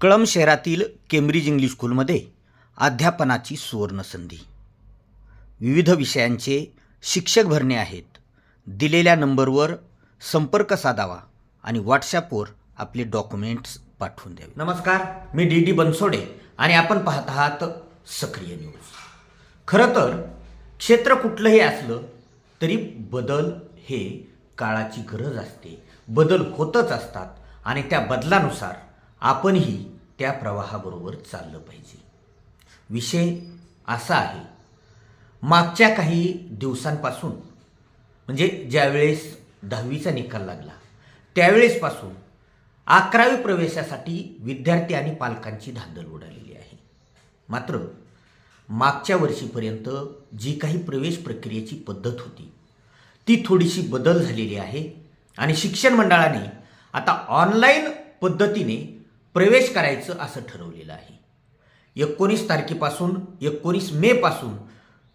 कळम शहरातील Cambridge English स्कूलमध्ये अध्यापनाची सुवर्णसंधी विविध विषयांचे शिक्षक भरणे आहेत. दिलेल्या नंबरवर संपर्क साधावा आणि व्हॉट्सॲपवर आपले डॉक्युमेंट्स पाठवून द्यावे. नमस्कार मी डी डी बनसोडे आणि आपण पाहत आहात सक्रिय न्यूज. खरं तर क्षेत्र कुठलंही असलं तरी बदल हे काळाची गरज असते. बदल होतच असतात आणि त्या बदलानुसार आपणही त्या प्रवाहाबरोबर चाललं पाहिजे. विषय असा आहे मागच्या काही दिवसांपासून म्हणजे ज्यावेळेस दहावीचा निकाल लागला त्यावेळेसपासून अकरावी प्रवेशासाठी विद्यार्थी आणि पालकांची धांदल उडालेली आहे. मात्र मागच्या वर्षीपर्यंत जी काही प्रवेश प्रक्रियेची पद्धत होती ती थोडीशी बदल झालेली आहे आणि शिक्षण मंडळाने आता ऑनलाईन पद्धतीने प्रवेश करायचं असं ठरवलेलं आहे. एकोणीस तारखेपासून एकोणीस मेपासून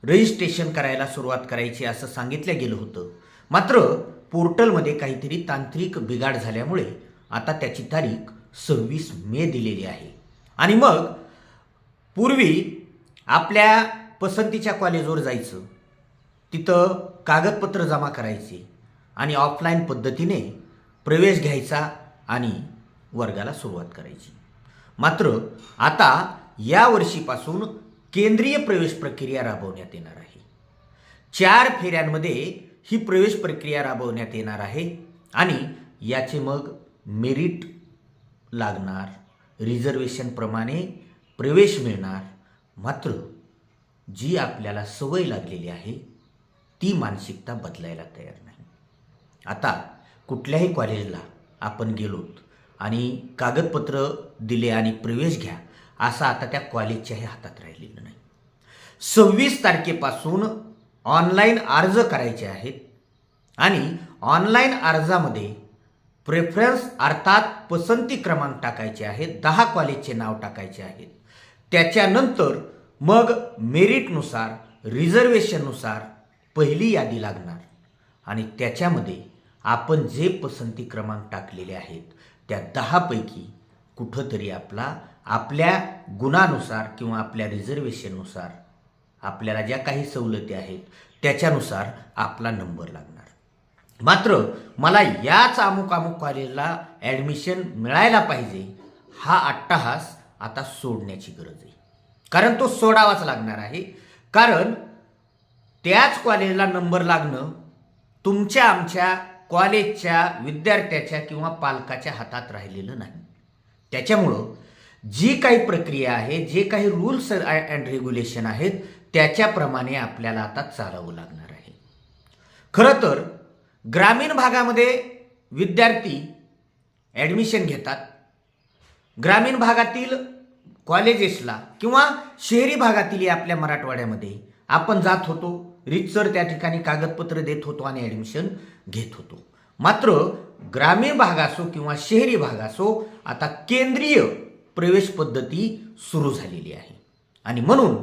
रजिस्ट्रेशन करायला सुरुवात करायची असं सांगितलं गेलं होतं. मात्र पोर्टलमध्ये काहीतरी तांत्रिक बिघाड झाल्यामुळे आता त्याची तारीख सव्वीस मे दिलेली आहे. आणि मग पूर्वी आपल्या पसंतीच्या कॉलेजवर जायचं. तिथं कागदपत्र जमा करायचे आणि ऑफलाईन पद्धतीने प्रवेश घ्यायचा आणि वर्गाला सुरुवात करायची. मात्र आता या वर्षीपासून केंद्रीय प्रवेश प्रक्रिया राबवण्यात येणार आहे. चार फेऱ्यांमध्ये ही प्रवेश प्रक्रिया राबवण्यात येणार आहे आणि याचे मग मेरिट लागणार. रिझर्वेशनप्रमाणे प्रवेश मिळणार. मात्र जी आपल्याला सवय लागलेली आहे ती मानसिकता बदलायला तयार नाही. आता कुठल्याही कॉलेजला आपण गेलोत आणि कागदपत्र दिले आणि प्रवेश घ्या असं आता त्या कॉलेजच्याही हातात राहिलेलं नाही. सव्वीस तारखेपासून ऑनलाईन अर्ज करायचे आहेत आणि ऑनलाईन अर्जामध्ये प्रेफरन्स अर्थात पसंती क्रमांक टाकायचे आहेत दहा कॉलेजचे नाव टाकायचे आहेत. त्याच्यानंतर मग मेरिटनुसार रिझर्वेशननुसार पहिली यादी लागणार. आणि त्याच्यामध्ये आपण जे पसंती क्रमांक टाकलेले आहेत त्या दहापैकी कुठंतरी आपला आपल्या गुणानुसार किंवा आपल्या रिझर्वेशननुसार आपल्याला ज्या काही सवलती आहेत त्याच्यानुसार आपला नंबर लागणार. मात्र मला याच अमुक अमुक कॉलेजला ॲडमिशन मिळायला पाहिजे हा अट्टाहास आता सोडण्याची गरज आहे. कारण तो सोडावाच लागणार आहे. कारण त्याच कॉलेजला नंबर लागणं तुमच्या आमच्या कॉलेजच्या विद्यार्थ्याच्या किंवा पालकाच्या हातात राहिलेलं नाही. त्याच्यामुळं जी काही प्रक्रिया आहे जे काही रूल्स अँड रेग्युलेशन आहेत त्याच्याप्रमाणे आपल्याला आता चालावं लागणार आहे. खरं तर ग्रामीण भागामध्ये विद्यार्थी ॲडमिशन घेतात. ग्रामीण भागातील कॉलेजेसला किंवा शहरी भागातील आपल्या मराठवाड्यामध्ये आपण जात होतो. रितसर त्या ठिकाणी कागदपत्र देत होतो आणि ॲडमिशन घेत होतो. मात्र ग्रामीण भाग असो किंवा शहरी भाग असो आता केंद्रीय प्रवेश पद्धती सुरू झालेली आहे. आणि म्हणून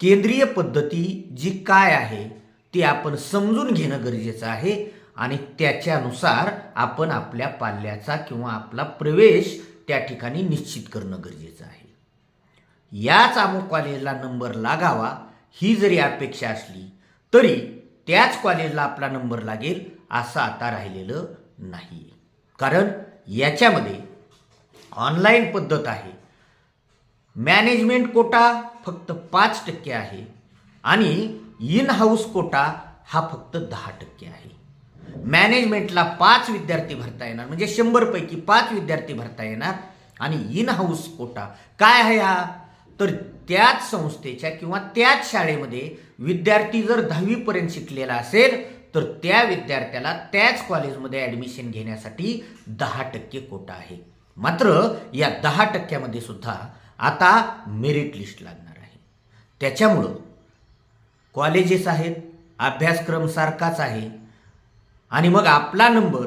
केंद्रीय पद्धती जी काय आहे ती आपण समजून घेणं गरजेचं आहे आणि त्याच्यानुसार आपण आपल्या पाल्याचा किंवा आपला प्रवेश त्या ठिकाणी निश्चित करणं गरजेचं आहे. याच अमुक कॉलेजला नंबर लागावा ही जरी अपेक्षा असली तरी त्याच कॉलेजला आपला नंबर लागेल असं आता राहिलेलं नाही. कारण याच्यामध्ये ऑनलाईन पद्धत आहे. मॅनेजमेंट कोटा फक्त पाच टक्के आहे आणि इन हाऊस कोटा हा फक्त दहा टक्के आहे. मॅनेजमेंटला पाच विद्यार्थी भरता येणार म्हणजे शंभरपैकी पाच विद्यार्थी भरता येणार आणि इन हाऊस कोटा काय आहे हा? तर त्याच संस्थेच्या किंवा त्याच शाळेमध्ये विद्यार्थी जर दहावीपर्यंत शिकलेला असेल तर त्या विद्यार्थ्याला त्याच कॉलेजमध्ये ॲडमिशन घेण्यासाठी दहा टक्के कोटा आहे. मात्र या दहा टक्क्यामध्ये सुद्धा आता मेरिट लिस्ट लागणार आहे. त्याच्यामुळं कॉलेजेस आहेत अभ्यासक्रम सारखाच आहे. आणि मग आपला नंबर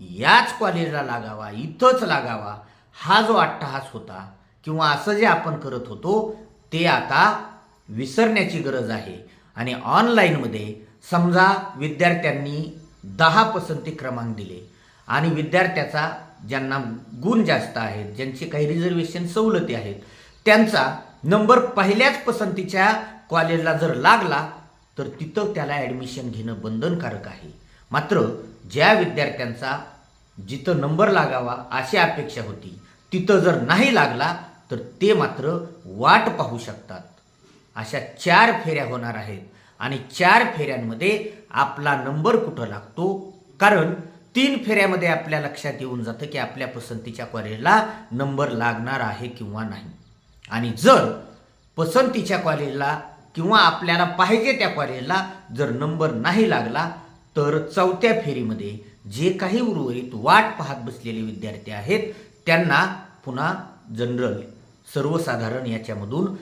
याच कॉलेजला लागावा इथंच लागावा हा जो अट्टहास होता किंवा असं जे आपण करत होतो ते आता विसरण्याची गरज आहे. आणि ऑनलाईनमध्ये समजा विद्यार्थ्यांनी दहा पसंती क्रमांक दिले आणि विद्यार्थ्याचा ज्यांना गुण जास्त आहेत ज्यांचे काही रिझर्वेशन सवलती आहेत त्यांचा नंबर पहिल्याच पसंतीच्या कॉलेजला जर लागला तर तिथं त्याला ॲडमिशन घेणं बंधनकारक आहे. मात्र ज्या विद्यार्थ्यांचा जिथं नंबर लागावा अशी अपेक्षा होती तिथं जर नाही लागला तर ते मात्र वाट पाहू शकतात. अशा चार फेऱ्या होणार आहेत आणि चार फेऱ्यांमध्ये आपला नंबर कुठं लागतो? कारण तीन फेऱ्यामध्ये आपल्या लक्षात येऊन जातं की आपल्या पसंतीच्या कॉलेजला नंबर लागणार आहे किंवा नाही. आणि जर पसंतीच्या कॉलेजला किंवा आपल्याला पाहिजे त्या कॉलेजला जर नंबर नाही लागला तर चौथ्या फेरीमध्ये जे काही उर्वरित वाट पाहत बसलेले विद्यार्थी आहेत त्यांना पुन्हा जनरल सर्वसाधारण याच्यामधून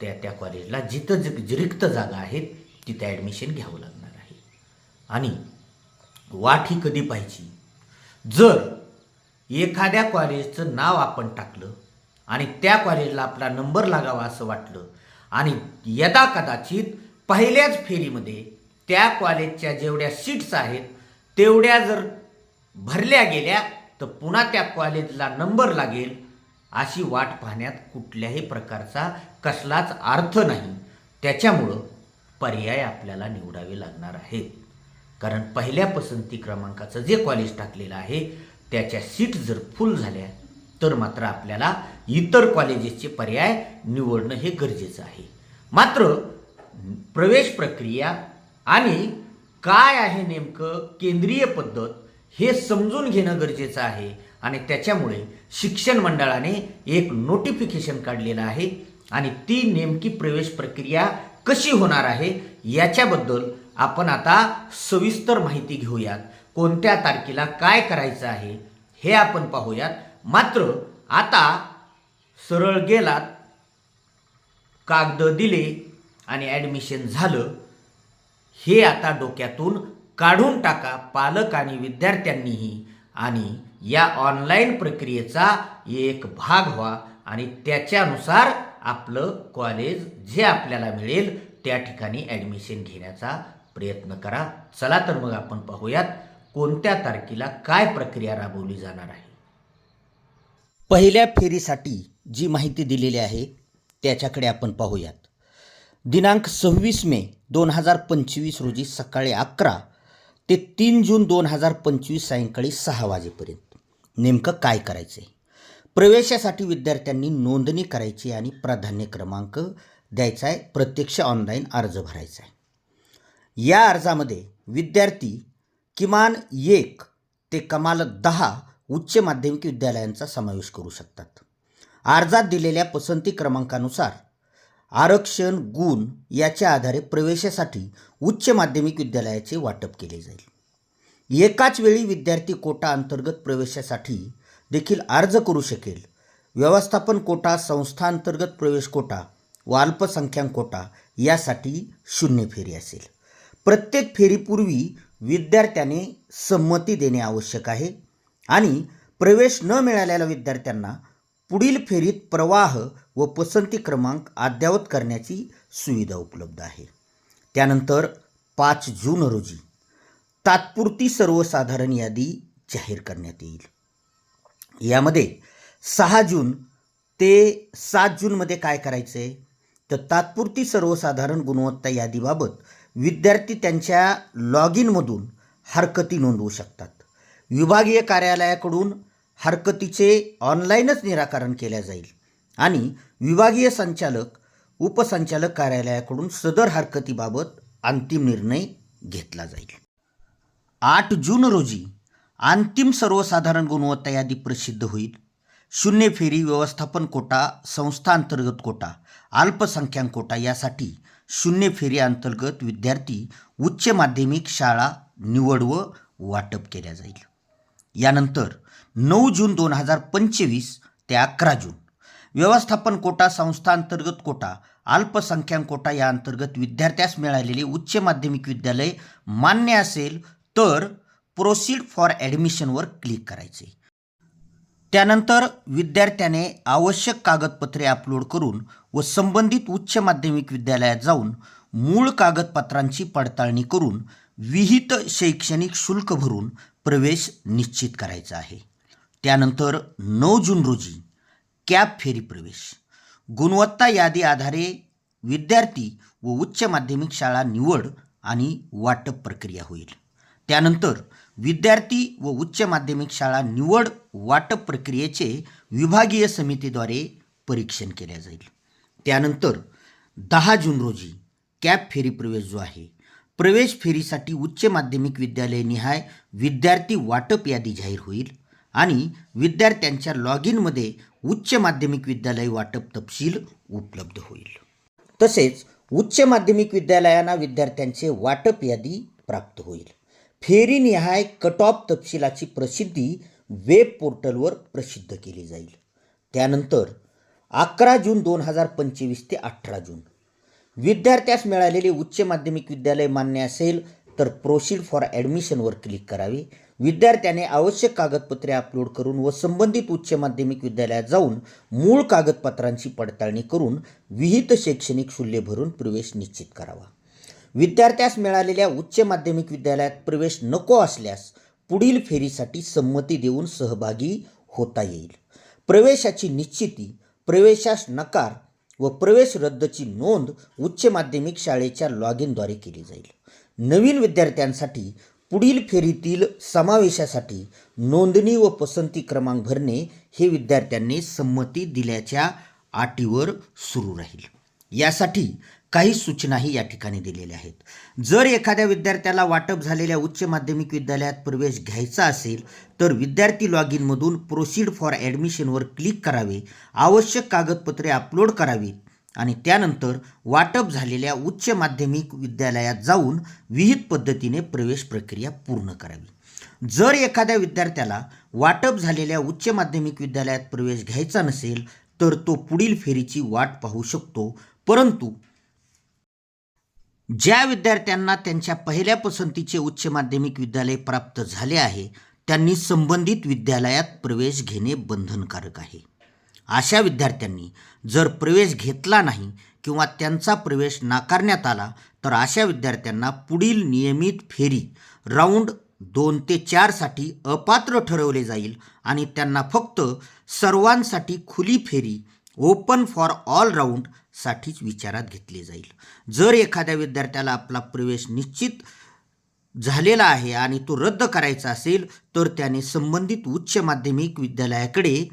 त्या त्या कॉलेजला जिथं जि रिक्त जागा आहेत तिथं ॲडमिशन घ्यावं लागणार आहे. आणि वाट ही कधी पाहिजे जर एखाद्या कॉलेजचं नाव आपण टाकलं आणि त्या कॉलेजला आपला नंबर लागावा असं वाटलं आणि यदा कदाचित पहिल्याच फेरीमध्ये त्या कॉलेजच्या जेवढ्या सीट्स आहेत तेवढ्या जर भरल्या गेल्या तर पुन्हा त्या कॉलेजला नंबर लागेल अशी वाट पाहण्यात कुठल्याही प्रकारचा कसलाच अर्थ नाही. त्याच्यामुळं पर्याय आपल्याला निवडावे लागणार आहेत. कारण पहिल्या पसंती क्रमांकाचं जे कॉलेज टाकलेलं आहे त्याच्या सीट जर फुल झाल्या तर मात्र आपल्याला इतर कॉलेजेसचे पर्याय निवडणं हे गरजेचं आहे. मात्र प्रवेश प्रक्रिया आणि काय आहे नेमकं केंद्रीय पद्धत हे समजून घेणं गरजेचं आहे. आणि त्याच्यामुळे शिक्षण मंडळाने एक नोटिफिकेशन काढलेलं आहे. आणि ती नेमकी प्रवेश प्रक्रिया कशी होणार आहे याच्याबद्दल आपण आता सविस्तर माहिती घेऊयात. कोणत्या तारखेला काय करायचं आहे हे आपण पाहूयात. मात्र आता सरळ गेलात कागद दिले आणि ॲडमिशन झालं. हे आता डोक्यातून काढून टाका पालक आणि विद्यार्थ्यांनीही. आणि या ऑनलाईन प्रक्रियेचा एक भाग व्हा आणि त्याच्यानुसार आपलं कॉलेज जे आपल्याला मिळेल त्या ठिकाणी ॲडमिशन घेण्याचा प्रयत्न करा. चला तर मग आपण पाहूयात कोणत्या तारखेला काय प्रक्रिया राबवली जाणार आहे. पहिल्या फेरीसाठी जी माहिती दिलेली आहे त्याच्याकडे आपण पाहूयात. दिनांक सव्वीस मे दोन हजार पंचवीस रोजी सकाळी अकरा ते तीन जून दोन हजार पंचवीस सायंकाळी सहा वाजेपर्यंत. नेमकं काय करायचं आहे प्रवेशासाठी विद्यार्थ्यांनी नोंदणी करायची आणि प्राधान्य क्रमांक द्यायचा आहे प्रत्यक्ष ऑनलाईन अर्ज भरायचा आहे या अर्जामध्ये विद्यार्थी किमान एक ते कमाल दहा उच्च माध्यमिक विद्यालयांचा समावेश करू शकतात. अर्जात दिलेल्या पसंती क्रमांकानुसार आरक्षण गुण याच्या आधारे प्रवेशासाठी उच्च माध्यमिक विद्यालयाचे वाटप केले जाईल. एकाच वेळी विद्यार्थी कोटा अंतर्गत प्रवेशासाठी देखील अर्ज करू शकेल. व्यवस्थापन कोटा संस्थांतर्गत प्रवेश कोटा व अल्पसंख्याक कोटा यासाठी शून्य फेरी असेल. प्रत्येक फेरीपूर्वी विद्यार्थ्याने संमती देणे आवश्यक आहे आणि प्रवेश न मिळालेल्या विद्यार्थ्यांना पुढील फेरीत प्रवाह व पसंती क्रमांक अद्ययावत करण्याची सुविधा उपलब्ध आहे. त्यानंतर पाच जून रोजी तात्पुरती सर्वसाधारण यादी जाहीर करण्यात येईल. यामध्ये सहा जून ते सात जूनमध्ये काय करायचं आहे तर तात्पुरती सर्वसाधारण गुणवत्ता यादीबाबत विद्यार्थी त्यांच्या लॉग इनमधून हरकती नोंदवू शकतात. विभागीय कार्यालयाकडून हरकतीचे ऑनलाईनच निराकरण केल्या जाईल आणि विभागीय संचालक उपसंचालक कार्यालयाकडून सदर हरकतीबाबत अंतिम निर्णय घेतला जाईल. आठ जून रोजी अंतिम सर्वसाधारण गुणवत्ता यादी प्रसिद्ध होईल. शून्य फेरी व्यवस्थापन कोटा संस्था अंतर्गत कोटा अल्पसंख्याक कोटा यासाठी शून्य फेरी अंतर्गत विद्यार्थी उच्च माध्यमिक शाळा निवड व वाटप केल्या जाईल. यानंतर नऊ जून दोन हजार पंचवीस ते अकरा जून व्यवस्थापन कोटा संस्था अंतर्गत कोटा अल्पसंख्याक कोटा या अंतर्गत विद्यार्थ्यास मिळालेले उच्च माध्यमिक विद्यालय मान्य असेल तर प्रोसीड फॉर ॲडमिशनवर क्लिक करायचे. त्यानंतर विद्यार्थ्याने आवश्यक कागदपत्रे अपलोड करून व संबंधित उच्च माध्यमिक विद्यालयात जाऊन मूळ कागदपत्रांची पडताळणी करून विहित शैक्षणिक शुल्क भरून प्रवेश निश्चित करायचा आहे. त्यानंतर नऊ जून रोजी कॅब फेरी प्रवेश. गुणवत्ता यादी आधारे विद्यार्थी व उच्च माध्यमिक शाळा निवड आणि वाटप प्रक्रिया होईल. त्यानंतर विद्यार्थी व उच्च माध्यमिक शाळा निवड वाटप प्रक्रियेचे विभागीय समितीद्वारे परीक्षण केले जाईल. त्यानंतर दहा जून रोजी कॅब फेरी प्रवेश जो आहे प्रवेश फेरीसाठी उच्च माध्यमिक विद्यालय निहाय विद्यार्थी वाटप यादी जाहीर होईल आणि विद्यार्थ्यांच्या लॉग इनमध्ये उच्च माध्यमिक विद्यालय वाटप तपशील उपलब्ध होईल. तसेच उच्च माध्यमिक विद्यालयांना विद्यार्थ्यांचे वाटप यादी प्राप्त होईल. फेरीनिहाय कट ऑफ तपशिलाची प्रसिद्धी वेब पोर्टलवर प्रसिद्ध केली जाईल. त्यानंतर अकरा जून दोन हजार पंचवीस ते अठरा जून. विद्यार्थ्यास मिळालेले उच्च माध्यमिक विद्यालय मान्य असेल तर प्रोसीड फॉर ॲडमिशनवर क्लिक करावे. विद्यार्थ्याने आवश्यक कागदपत्रे अपलोड करून व संबंधित उच्च माध्यमिक विद्यालयात जाऊन मूळ कागदपत्रांची पडताळणी करून विहित शैक्षणिक शुल्य भरून प्रवेश निश्चित करावा. विद्यार्थ्यास मिळालेल्या उच्च माध्यमिक विद्यालयात प्रवेश नको असल्यास पुढील फेरीसाठी संमती देऊन सहभागी होता येईल. प्रवेशाची निश्चिती प्रवेशास नकार व प्रवेश रद्दची नोंद उच्च माध्यमिक शाळेच्या लॉग इनद्वारे केली जाईल. नवीन विद्यार्थ्यांसाठी पुढील फेरीतील समावेशासाठी नोंदणी व पसंती क्रमांक भरणे हे विद्यार्थ्यांनी संमती दिल्याच्या अटीवर सुरू राहील. यासाठी काही सूचनाही या ठिकाणी दिलेल्या आहेत. जर एखाद्या विद्यार्थ्याला वाटप झालेल्या उच्च माध्यमिक विद्यालयात प्रवेश घ्यायचा असेल तर विद्यार्थी लॉग इनमधून प्रोसीड फॉर ॲडमिशनवर क्लिक करावे आवश्यक कागदपत्रे अपलोड करावीत आणि त्यानंतर वाटप झालेल्या उच्च माध्यमिक विद्यालयात जाऊन विहित पद्धतीने प्रवेश प्रक्रिया पूर्ण करावी. जर एखाद्या विद्यार्थ्याला वाटप झालेल्या उच्च माध्यमिक विद्यालयात प्रवेश घ्यायचा नसेल तर तो पुढील फेरीची वाट पाहू शकतो परंतु ज्या विद्यार्थ्यांना त्यांच्या पहिल्या पसंतीचे उच्च माध्यमिक विद्यालय प्राप्त झाले आहे त्यांनी संबंधित विद्यालयात प्रवेश घेणे बंधनकारक आहे. अशा विद्यार्थ्यांनी जर प्रवेश घेतला नाही किंवा त्यांचा प्रवेश नाकारण्यात आला तर अशा विद्यार्थ्यांना पुढील नियमित फेरी राऊंड दोन ते चारसाठी अपात्र ठरवले जाईल आणि त्यांना फक्त सर्वांसाठी खुली फेरी ओपन फॉर ऑल राऊंडसाठीच विचारात घेतले जाईल. जर एखाद्या विद्यार्थ्याला आपला प्रवेश निश्चित झालेला आहे आणि तो रद्द करायचा असेल तर त्याने संबंधित उच्च माध्यमिक विद्यालयाकडे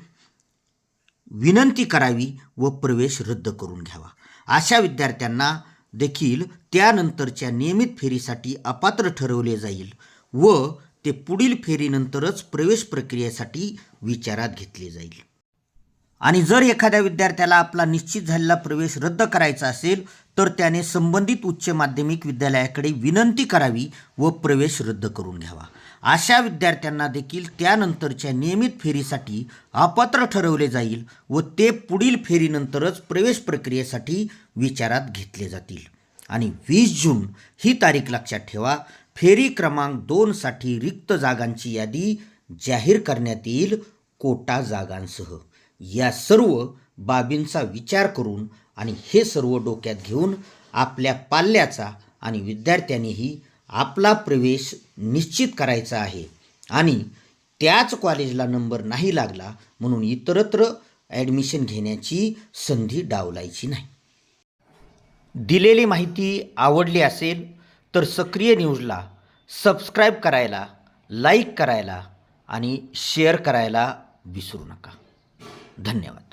विनंती करावी व प्रवेश रद्द करून घ्यावा. अशा विद्यार्थ्यांना देखील त्यानंतरच्या नियमित फेरीसाठी अपात्र ठरवले जाईल व ते पुढील फेरीनंतरच प्रवेश प्रक्रियेसाठी विचारात घेतले जाईल. आणि जर एखाद्या विद्यार्थ्याला आपला निश्चित झालेला प्रवेश रद्द करायचा असेल तर त्याने संबंधित उच्च माध्यमिक विद्यालयाकडे विनंती करावी व प्रवेश रद्द करून घ्यावा. अशा विद्यार्थ्यांना देखील त्यानंतरच्या नियमित फेरीसाठी अपात्र ठरवले जाईल व ते पुढील फेरीनंतरच प्रवेश प्रक्रियेसाठी विचारात घेतले जातील. आणि वीस जून ही तारीख लक्षात ठेवा फेरी क्रमांक दोनसाठी रिक्त जागांची यादी जाहीर करण्यात येईल कोटा जागांसह. या सर्व बाबींचा विचार करून आणि हे सर्व डोक्यात घेऊन आपल्या पाल्याचा आणि विद्यार्थ्यांनीही आपला प्रवेश निश्चित करायचा आहे. आणि त्याच कॉलेजला नंबर नाही लागला म्हणून इतरत्र ॲडमिशन घेण्याची संधी डावलायची नाही. दिलेली माहिती आवडली असेल तर सक्रिय न्यूजला सबस्क्राईब करायला लाईक करायला आणि शेअर करायला विसरू नका. धन्यवाद.